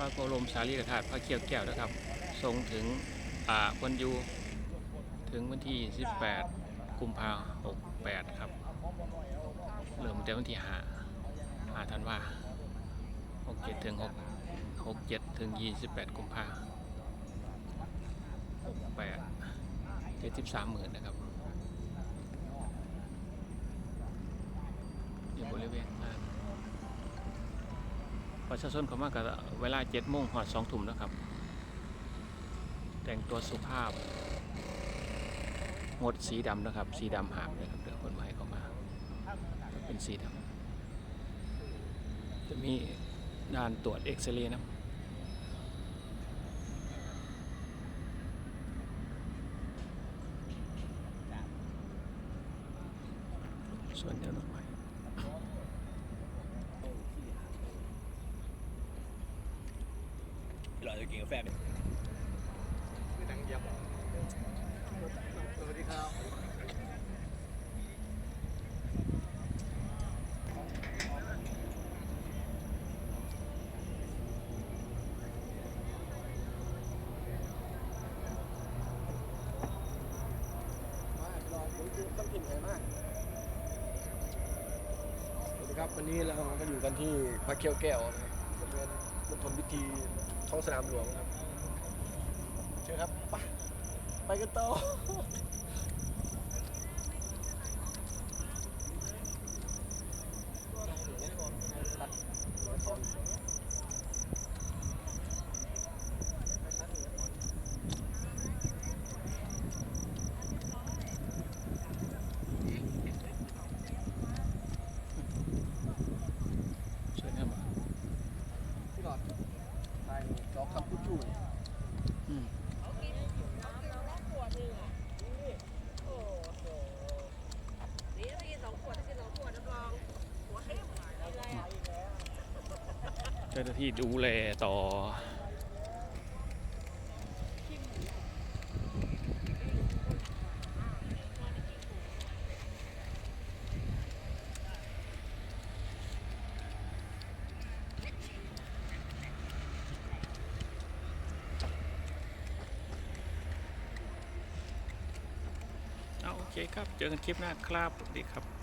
พระบรมสารีกธาตุพระเขี้ยวแก้วนะครับทรงถึงอ่าวันยูถึงวันที่ 18 กุมภาพันธ์68ครับเริ่มแต่วันที่5 5ธันวา67ถึง6 67ถึง28กุมภา68 73หมื่นนะครับ ชาชนเขามากกับเวลาเจ็ดโมงหอดสองทุ่มนะครับ แต่งตัวสุภาพ งดสีดำนะครับ สีดำหามเลยครับเดี๋ยวคนมาให้เขามาเป็นสีดำจะมีด่านตรวจเอ็กซเรย์นะส่วนเดียวดอกไม้ เราจะกินกาแฟไหมสวัสดีครับมารอผมคือต้องกินไงมากสวัสดีครับวันนี้เรามาอยู่กันที่พระเคียวแก้วนะครับ ณมณฑลพิธีท้องสนามหลวงครับเชิญครับ ไปไปกันต่อ เชิญครับ พี่หลอดไทยจอ กคำพูดจู่อืมนี่ถ้ากินสองขวดถ้ากินสองขวดรับรองหัวเจ้าหน้าที่ดูแลต่อ เคครับ เจอกันคลิปหน้าครับสวัสดีครับ